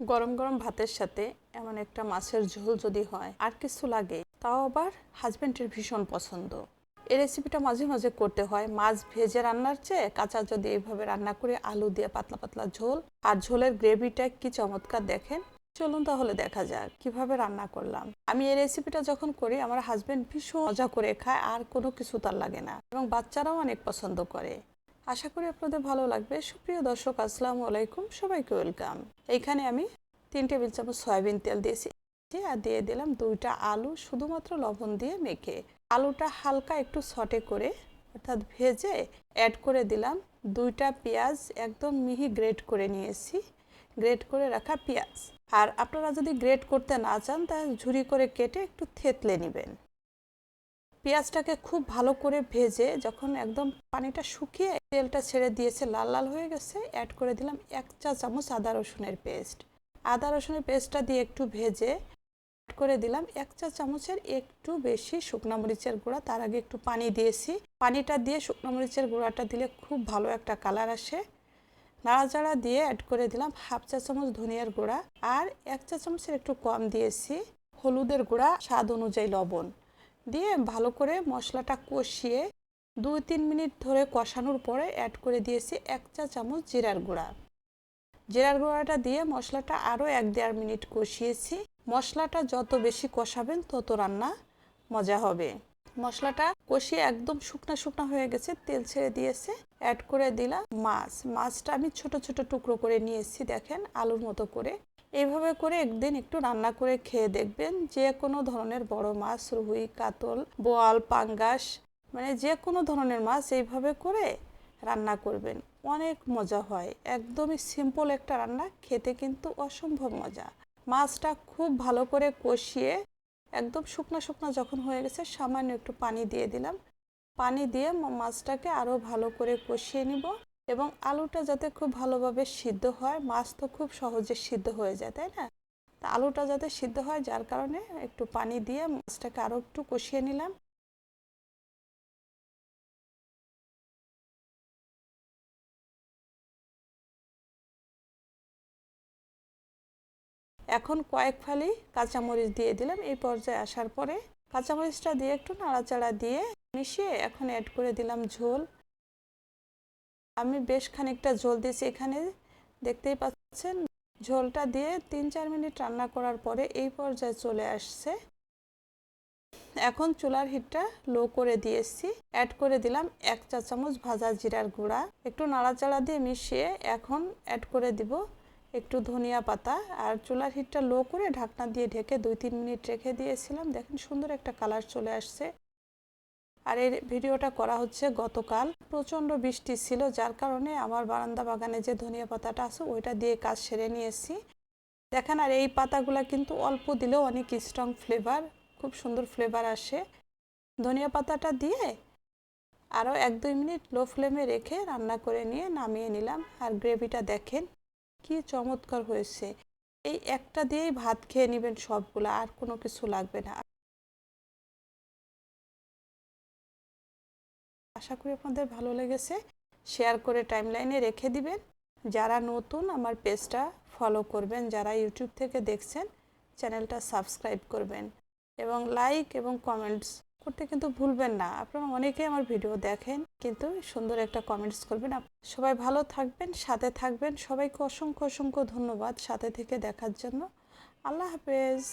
গরম গরম ভাতের সাথে এমন একটা মাছের ঝোল যদি হয়, আর কিছু লাগে, তাও আবার হাজবেন্ডের ভীষণ পছন্দ। এই রেসিপিটা মাঝে মাঝে করতে হয়। মাছ ভেজে রান্নার চেয়ে কাঁচা যদি এইভাবে রান্না করে আলু দিয়ে পাতলা পাতলা ঝোল, আর ঝোলের গ্রেভিটা কি চমৎকার দেখেন। চলুন তাহলে দেখা যাক কীভাবে রান্না করলাম। আমি এই রেসিপিটা যখন করি, আমার হাজব্যান্ড ভীষণ মজা করে খায়, আর কোনো কিছু তার লাগে না। এবং বাচ্চারাও অনেক পছন্দ করে। আশা করি আপনাদের ভালো লাগবে। সুপ্রিয় দর্শক, আসসালামু আলাইকুম। সবাইকে ওয়েলকাম। এইখানে আমি তিন টেবিল চামচ সয়াবিন তেল দিয়েছি। আর দিয়ে দিলাম দুইটা আলু শুধুমাত্র লবণ দিয়ে মেখে। আলুটা হালকা একটু সটে করে, অর্থাৎ ভেজে অ্যাড করে দিলাম দুইটা পেঁয়াজ, একদম মিহি গ্রেট করে নিয়েছি। গ্রেট করে রাখা পেঁয়াজ। আর আপনারা যদি গ্রেট করতে না চান, তাহলে ঝুরি করে কেটে একটু থেতলে নেবেন। পেঁয়াজটাকে খুব ভালো করে ভেজে যখন একদম পানিটা শুকিয়ে তেলটা ছেড়ে দিয়েছে, লাল লাল হয়ে গেছে অ্যাড করে দিলাম এক চা চামচ আদা রসুনের পেস্ট আদা রসুনের পেস্টটা দিয়ে একটু ভেজে অ্যাড করে দিলাম এক চা চামচের একটু বেশি শুকনো মরিচের গুঁড়া। তার আগে একটু পানি দিয়েছি। পানিটা দিয়ে শুকনো মরিচের গুঁড়াটা দিলে খুব ভালো একটা কালার আসে। নাড়াচাড়া দিয়ে অ্যাড করে দিলাম হাফ চা চামচ ধনিয়ার গুঁড়া আর এক চা চামচের একটু কম দিয়েছি হলুদের গুঁড়া, স্বাদ অনুযায়ী লবণ। দিয়ে ভালো করে মশলাটা কষিয়ে দুই তিন মিনিট ধরে কষানোর পরে অ্যাড করে দিয়েছি এক চা চামচ জিরার গুঁড়া। জিরার গুঁড়াটা দিয়ে মশলাটা আরও এক দেড় মিনিট কষিয়েছি। মশলাটা যত বেশি কষাবেন তত রান্না মজা হবে। মশলাটা কষিয়ে একদম শুকনা শুকনো হয়ে গেছে, তেল ছেড়ে দিয়েছে। অ্যাড করে দিলাম মাছ। মাছটা আমি ছোট ছোট টুকরো করে নিয়েছি, দেখেন আলুর মতো করে। এইভাবে করে একদিন একটু রান্না করে খেয়ে দেখবেন যে কোনো ধরনের বড় মাছ, রুই, কাতল, বোয়াল, পাঙ্গাস মানে যে কোনো ধরনের মাছ এইভাবে করে রান্না করবেন। অনেক মজা হয়। একদমই সিম্পল একটা রান্না, খেতে কিন্তু অসম্ভব মজা। মাছটা খুব ভালো করে কষিয়ে একদম শুকনা শুকনা যখন হয়ে গেছে সামান্য একটু পানি দিয়ে দিলাম। পানি দিয়ে মাছটাকে আরও ভালো করে কষিয়ে নিব। এবং আলুটা যাতে খুব ভালোভাবে সিদ্ধ হয়, মাছ তো খুব সহজে সিদ্ধ হয়ে যায়, তাই না? তা আলুটা যাতে সিদ্ধ হয়, যার কারণে একটু পানি দিয়ে মাছটাকে আরও একটু কষিয়ে নিলাম। এখন কয়েক ফালি কাঁচামরিচ দিয়ে দিলাম। এই পর্যায়ে আসার পরে কাঁচামরিচটা দিয়ে একটু নাড়াচাড়া দিয়ে মিশিয়ে এখন অ্যাড করে দিলাম ঝোল। আমি বেশ খানিকটা ঝোল দিয়েছি এখানে। দেখতেই পাচ্ছেন, ঝোলটা দিয়ে তিন চার মিনিট রান্না করার পরে এই পর্যায়ে চলে আসছে। এখন চুলার হিটটা লো করে দিয়েছি। অ্যাড করে দিলাম এক চা চামচ ভাজা জিরার গুঁড়া। একটু নাড়াচাড়া দিয়ে মিশিয়ে এখন অ্যাড করে দিব একটু ধনিয়া পাতা। আর চুলার হিটটা লো করে ঢাকনা দিয়ে ঢেকে দুই তিন মিনিট রেখে দিয়েছিলাম। দেখেন সুন্দর একটা কালার চলে আসছে। আর এই ভিডিওটা করা হচ্ছে গতকাল। প্রচণ্ড বৃষ্টি ছিল, যার কারণে আমার বারান্দা বাগানে যে ধনিয়া পাতাটা আছে, ওইটা দিয়ে কাজ সেরে নিয়েছি। দেখেন, আর এই পাতাগুলো কিন্তু অল্প দিলেও অনেক স্ট্রং ফ্লেভার খুব সুন্দর ফ্লেভার আসে। ধনিয়া পাতাটা দিয়ে আরও এক দুই মিনিট লো ফ্লেমে রেখে রান্না করে নিয়ে নামিয়ে নিলাম। আর গ্রেভিটা দেখেন, কি চমৎকার হয়েছে। এই একটা দিয়েই ভাত খেয়ে নেবেন সবগুলো, আর কোনো কিছু লাগবে না। আশা করি আপনাদের ভালো লেগেছে। শেয়ার করে টাইমলাইনে রেখে দিবেন। যারা নতুন আমার পেজটা ফলো করবেন, যারা ইউটিউব থেকে দেখছেন চ্যানেলটা সাবস্ক্রাইব করবেন এবং লাইক এবং কমেন্টস করতে কিন্তু ভুলবেন না। আপনারা অনেকেই আমার ভিডিও দেখেন, কিন্তু সুন্দর একটা কমেন্টস করবেন। সবাই ভালো থাকবেন, সাথে থাকবেন। সবাইকে অসংখ্য অসংখ্য ধন্যবাদ সাথে থেকে দেখার জন্য। আল্লাহ হাফেজ।